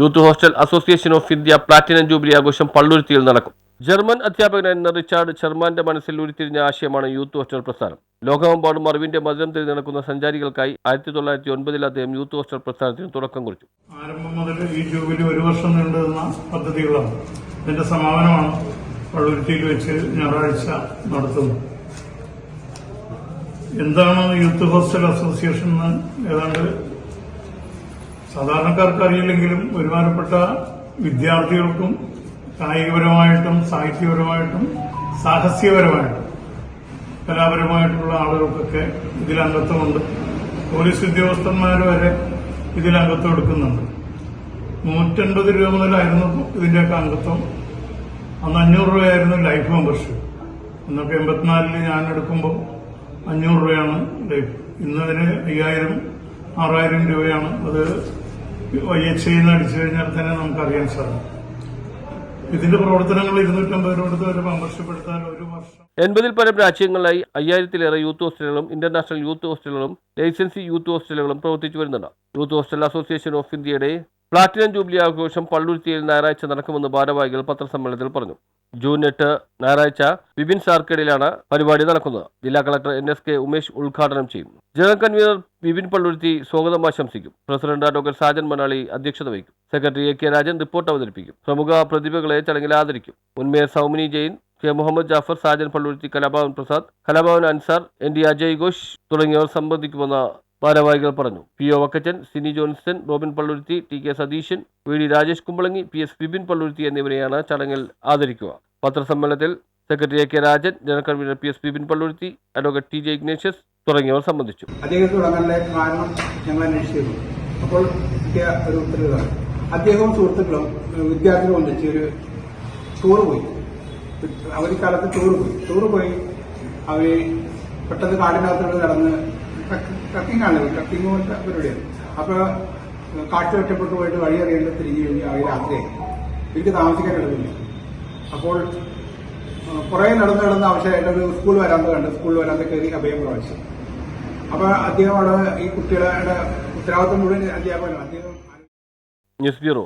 Youth hostel association of India platinum jubilee ആഘോഷം പള്ളുരുത്തിയിൽ നടക്കും. ജർമ്മൻ അധ്യാപകനായിരുന്ന റിച്ചാർഡ് ചെർമാന്റെ മനസ്സിൽ ഉരുത്തിരിഞ്ഞ ആശയമാണ് യൂത്ത് ഹോസ്റ്റൽ പ്രസ്ഥാനം. ലോകമെമ്പാടും അറിവിന്റെ മധുരം തിരി നടക്കുന്ന സഞ്ചാരികൾക്കായി ആയിരത്തി തൊള്ളായിരത്തി ഒൻപതിൽ അദ്ദേഹം യൂത്ത് ഹോസ്റ്റൽ പ്രസ്ഥാനത്തിന് തുടക്കം കുറിച്ചു. ആരംഭം മുതൽ ഈ ജൂബിലി ഒരു വർഷം നീണ്ടുനിന്ന പദ്ധതികളാണ്. ഇതിന്റെ സമാപനമാണ് പള്ളുരുത്തിയിൽ വെച്ച് ഞായറാഴ്ച നടത്തുന്നത്. എന്താണ് യൂത്ത് ഹോസ്റ്റൽ അസോസിയേഷൻ ഏതാണ്ട് സാധാരണക്കാർക്ക് അറിയില്ലെങ്കിലും ഒരുമാനപ്പെട്ട വിദ്യാർത്ഥികൾക്കും കായികപരമായിട്ടും സാഹിത്യപരമായിട്ടും സാഹസികപരമായിട്ടും കലാപരമായിട്ടുള്ള ആളുകൾക്കൊക്കെ ഇതിൽ അംഗത്വമുണ്ട്. പോലീസ് ഉദ്യോഗസ്ഥന്മാർ വരെ ഇതിൽ അംഗത്വം എടുക്കുന്നുണ്ട്. നൂറ്റൻപത് രൂപ മുതലായിരുന്നു ഇതിന്റെയൊക്കെ അംഗത്വം. അന്ന് അഞ്ഞൂറ് രൂപയായിരുന്നു ലൈഫ് മെമ്പർഷിപ്പ്. അന്നൊക്കെ എൺപത്തിനാലിൽ ഞാൻ എടുക്കുമ്പോൾ അഞ്ഞൂറ് രൂപയാണ് ലൈഫ്. ഇന്നതിന് അയ്യായിരം ആറായിരം രൂപയാണ് അത് എച്ച് ഐന്ന് അടിച്ചു കഴിഞ്ഞാൽ തന്നെ നമുക്കറിയാൻ സാധിക്കും ഇതിന്റെ പ്രവർത്തനങ്ങൾ ഇരുന്നൂറ്റമ്പത് രൂപ ഒരു ഒരു വർഷം. എൺപതിൽ പരം രാജ്യങ്ങളിലായി അയ്യായിരത്തിലേറെ യൂത്ത് ഹോസ്റ്റലുകളും ഇന്റർനാഷണൽ യൂത്ത് ഹോസ്റ്റലുകളും ലൈസൻസി യൂത്ത് ഹോസ്റ്റലുകളും പ്രവർത്തിച്ചു വരുന്നുണ്ട്. യൂത്ത് ഹോസ്റ്റൽ അസോസിയേഷൻ ഓഫ് ഇന്ത്യയുടെ പ്ലാറ്റിനം ജൂബിലി ആഘോഷം പള്ളുരുത്തിയിൽ ഞായറാഴ്ച നടക്കുമെന്ന് ഭാരവാഹികൾ പത്രസമ്മേളനത്തിൽ പറഞ്ഞു. ജൂൺ എട്ട് ഞായറാഴ്ച വിപിൻ സാർക്കേഡിലാണ് പരിപാടി നടക്കുന്നത്. ജില്ലാ collector N S K Umesh ഉദ്ഘാടനം ചെയ്യും. ജനറൽ കൺവീനർ വിപിൻ പള്ളുരുത്തി സ്വാഗതം ആശംസിക്കും. പ്രസിഡന്റ് അഡ്വക്കേറ്റ് സാജൻ മണാളി അധ്യക്ഷത വഹിക്കും. Secretary A K Rajan report അവതരിപ്പിക്കും. പ്രമുഖ പ്രതിഭകളെ ചടങ്ങിൽ ആദരിക്കും. മുൻമേയർ Soumini Jain K Muhammad Jafar Sajan Palluruthy Kalabhavan Prasad Kalabhavan Ansar N D Ajay Ghosh തുടങ്ങിയവർ സംബന്ധിക്കുമെന്ന് ഭാരവാഹികൾ പറഞ്ഞു. P O Vakkachan Sini Johnson Robin Palluruthy T K Satheesan V D Rajesh Kumbalangi P S Vipin Palluruthy എന്നിവരെയാണ് ചടങ്ങിൽ ആദരിക്കുക. പത്രസമ്മേളനത്തിൽ secretary A K Rajan general convener P S Vipin Palluruthy advocate T J Ignatius തുടങ്ങിയവർ സംബന്ധിച്ചു. കാരണം ഞങ്ങൾ അപ്പോൾ ഒരു അദ്ദേഹവും സുഹൃത്തുക്കളും വിദ്യാർത്ഥികളും ഒന്നിച്ച് ഒരു ടൂർ പോയി. അവധിക്കാലത്ത് ടൂർ പോയി. ടൂർ പോയി അവർ പെട്ടെന്ന് കാടിനകത്തോട് നടന്ന് ട്രക്കിംഗ് ആണ് ട്രക്കിംഗ് പോലത്തെ പരിപാടിയാണ് അപ്പൊ കാട്ടിൽ ഒറ്റപ്പെട്ട് പോയിട്ട് വഴി അറിയേണ്ട തിരിഞ്ഞു കഴിഞ്ഞാൽ അവർ രാത്രിയായി എനിക്ക് താമസിക്കാൻ എളുപ്പമില്ല അപ്പോൾ കുറെ നടന്ന് നടന്ന് ആവശ്യമായിട്ട് ഒരു സ്കൂൾ വരാന്ത കണ്ട് സ്കൂൾ വരാന്ത കയറി അഭയം പ്രാവശ്യം. അപ്പൊ അദ്ദേഹം അവിടെ ഈ കുട്ടികളുടെ ഉത്തരവാദിത്വം മുഴുവൻ അധ്യാപകനാണ് അദ്ദേഹം ന്യൂസ് ബ്യൂറോ